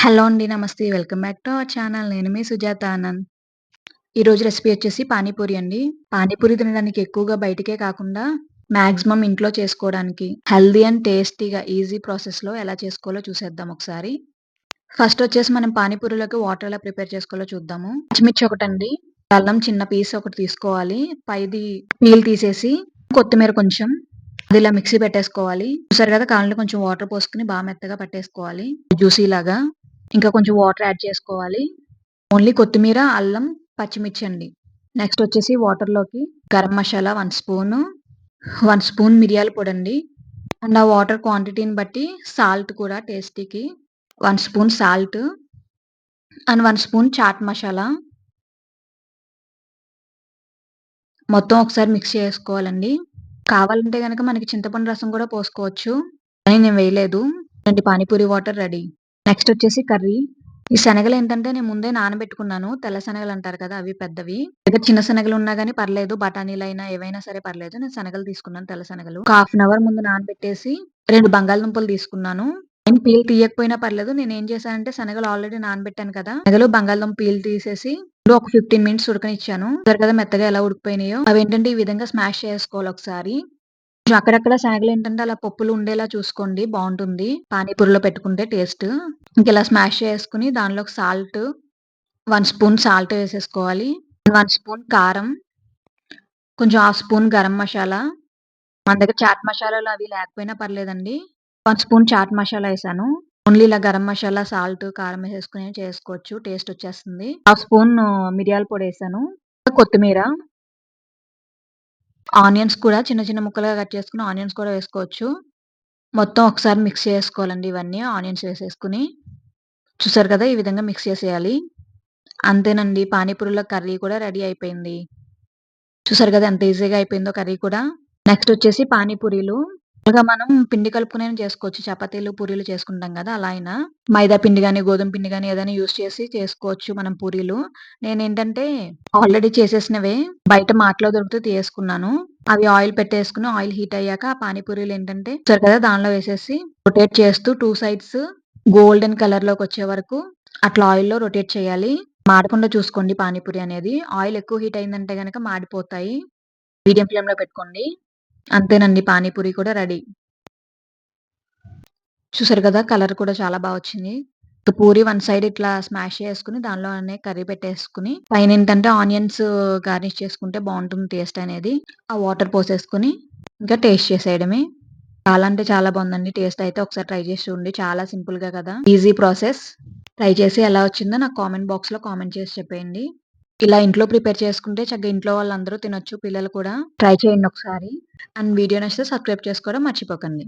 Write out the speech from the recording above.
Hello అండి. నమస్తే. Welcome back to our channel. నేను మీ సుజాత ఆనంద్. ఈరోజు రెసిపీ వచ్చేసి పానీపూరి అండి. పానీపూరి తినడానికి ఎక్కువగా బయటికే కాకుండా మ్యాక్సిమం ఇంట్లో చేసుకోవడానికి హెల్దీ అండ్ టేస్టీగా ఈజీ ప్రాసెస్‌లో ఎలా చేసుకోవాలో చూసేద్దాం ఒకసారి. ఫస్ట్ వచ్చేసి మనం పానీపూరిలోకి వాటర్ ఎలా ప్రిపేర్ చేసుకోవాలో చూద్దాము. పచ్చిమిర్చి ఒకటండి. అల్లం చిన్న పీస్ ఒకటి తీసుకోవాలి. పైది పీల్ తీసేసి కొత్తిమీర కొంచెం అది ఇలా మిక్సీ పెట్టేసుకోవాలి. చూసారు కదా కాళ్ళని కొంచెం వాటర్ పోసుకొని బాగా మెత్తగా పట్టేసుకోవాలి. జ్యూసీ లాగా. ఇంకా కొంచెం వాటర్ యాడ్ చేసుకోవాలి. ఓన్లీ కొత్తిమీర, అల్లం, పచ్చిమిర్చి అండి. నెక్స్ట్ వచ్చేసి వాటర్‌లోకి garam masala one spoon, one spoon మిరియాల అండి అండ్ ఆ వాటర్ క్వాంటిటీని బట్టి సాల్ట్ కూడా టేస్టీకి one spoon salt and one spoon chaat masala. మొత్తం ఒకసారి మిక్స్ చేసుకోవాలండి. కావాలంటే కనుక మనకి చింతపండు రసం కూడా పోసుకోవచ్చు. కానీ నేను వేయలేదు. అండి పానీపూరి వాటర్ రెడీ. నెక్స్ట్ వచ్చేసి కర్రీ. ఈ శనగలు ఏంటంటే నేను ముందే నానబెట్టుకున్నాను. తెల్ల శనగలు అంటారు కదా! అవి పెద్దవి. దగ్గర చిన్న శనగలు ఉన్నా కానీ పర్లేదు. బఠానీలు అయినా ఏవైనా సరే పర్లేదు. నేను శనగలు తీసుకున్నాను తెల్ల శనగలు. హాఫ్ అన్ అవర్ ముందు నానబెట్టేసి రెండు బంగాళదుంపలు తీసుకున్నాను. నేను పీల్ తీయకపోయినా పర్లేదు. నేను ఏం చేశానంటే శనగలు ఆల్రెడీ నానబెట్టాను కదా! శనగలు, బంగాళదుంప పీల్ తీసేసి ఒక 15 మినిట్స్ ఉడకనిచ్చాను. కదా మెత్తగా ఎలా ఉడికిపోయినాయో. అవి ఏంటంటే ఈ విధంగా స్మాష్ చేసుకోవాలి ఒకసారి. కొంచెం అక్కడక్కడ ఏంటంటే అలా పప్పులు ఉండేలా చూసుకోండి బాగుంటుంది పానీపూరిలో పెట్టుకుంటే టేస్ట్. ఇంకిలా స్మాష్ చేసుకుని దానిలో సాల్ట్ వన్ స్పూన్ సాల్ట్ వేసేసుకోవాలి. వన్ స్పూన్ కారం. కొంచెం హాఫ్ స్పూన్ గరం మసాలా. మన దగ్గర చాట్ మసాలాలు అవి లేకపోయినా పర్లేదండి. వన్ స్పూన్ చాట్ మసాలా వేసాను ఓన్లీ ఇలా గరం మసాలా, సాల్ట్, కారం వేసేసుకుని చేసుకోవచ్చు. టేస్ట్ వచ్చేస్తుంది. హాఫ్ స్పూన్ మిరియాల పొడి వేసాను కొత్తిమీర. ఆనియన్స్ కూడా చిన్న చిన్న ముక్కలుగా కట్ చేసుకుని ఆనియన్స్ కూడా వేసుకోవచ్చు. మొత్తం ఒకసారి మిక్స్ చేసుకోవాలండి ఇవన్నీ ఆనియన్స్ వేసేసుకుని చూసారు కదా! ఈ విధంగా మిక్స్ చేసేయాలి. అంతేనండి పానీపూరిలో కర్రీ కూడా రెడీ అయిపోయింది. చూసారు కదా! ఎంత ఈజీగా అయిపోయిందో కర్రీ కూడా. నెక్స్ట్ వచ్చేసి పానీపూరీలు. మామూలుగా మనం పిండి కలుపుకునే చేసుకోవచ్చు. చపాతీలు, పూరీలు చేసుకుంటాం కదా! అలా అయినా. మైదా పిండి కానీ గోధుమ పిండి కానీ ఏదైనా యూస్ చేసి చేసుకోవచ్చు మనం పూరీలు. నేను ఏంటంటే ఆల్రెడీ చేసేసినవే బయట మాటలో దొరికితే తీసుకున్నాను అవి ఆయిల్ పెట్టేసుకుని ఆయిల్ హీట్ అయ్యాక ఆ పానీపూరీలు ఏంటంటే సరే కదా! దానిలో వేసేసి రొటేట్ చేస్తూ టూ సైడ్స్ గోల్డెన్ కలర్లోకి వచ్చే వరకు అట్లా ఆయిల్‌లో రొటేట్ చేయాలి. మాడకుండా చూసుకోండి పానీపూరి అనేది. ఆయిల్ ఎక్కువ హీట్ అయిందంటే గనక మాడిపోతాయి. మీడియం ఫ్లేమ్లో పెట్టుకోండి. అంతేనండి పానీపూరి కూడా రెడీ. చూసారు కదా! కలర్ కూడా చాలా బాగా వచ్చింది. పూరి వన్ సైడ్ ఇట్లా స్మాష్ చేసుకుని దానిలోనే కర్రీ పెట్టేసుకుని పైన ఏంటంటే ఆనియన్స్ గార్నిష్ చేసుకుంటే బాగుంటుంది టేస్ట్ అనేది. ఆ వాటర్ పోసేసుకొని ఇంకా టేస్ట్ చేసేయడమే. చాలా అంటే చాలా బాగుందండి టేస్ట్ అయితే ఒకసారి ట్రై చేసి చూడండి. చాలా సింపుల్‌గా కదా! Easy process. ట్రై చేసి ఎలా వచ్చిందో నాకు కామెంట్ బాక్స్‌లో కామెంట్ చేసి చెప్పేయండి. ఇలా ఇంట్లో ప్రిపేర్ చేసుకుంటే చక్కగా ఇంట్లో వాళ్ళందరూ తినొచ్చు. పిల్లలు కూడా. ట్రై చేయండి ఒకసారి. అండ్ వీడియో నచ్చితే సబ్స్క్రైబ్ చేసుకోవడం మర్చిపోకండి.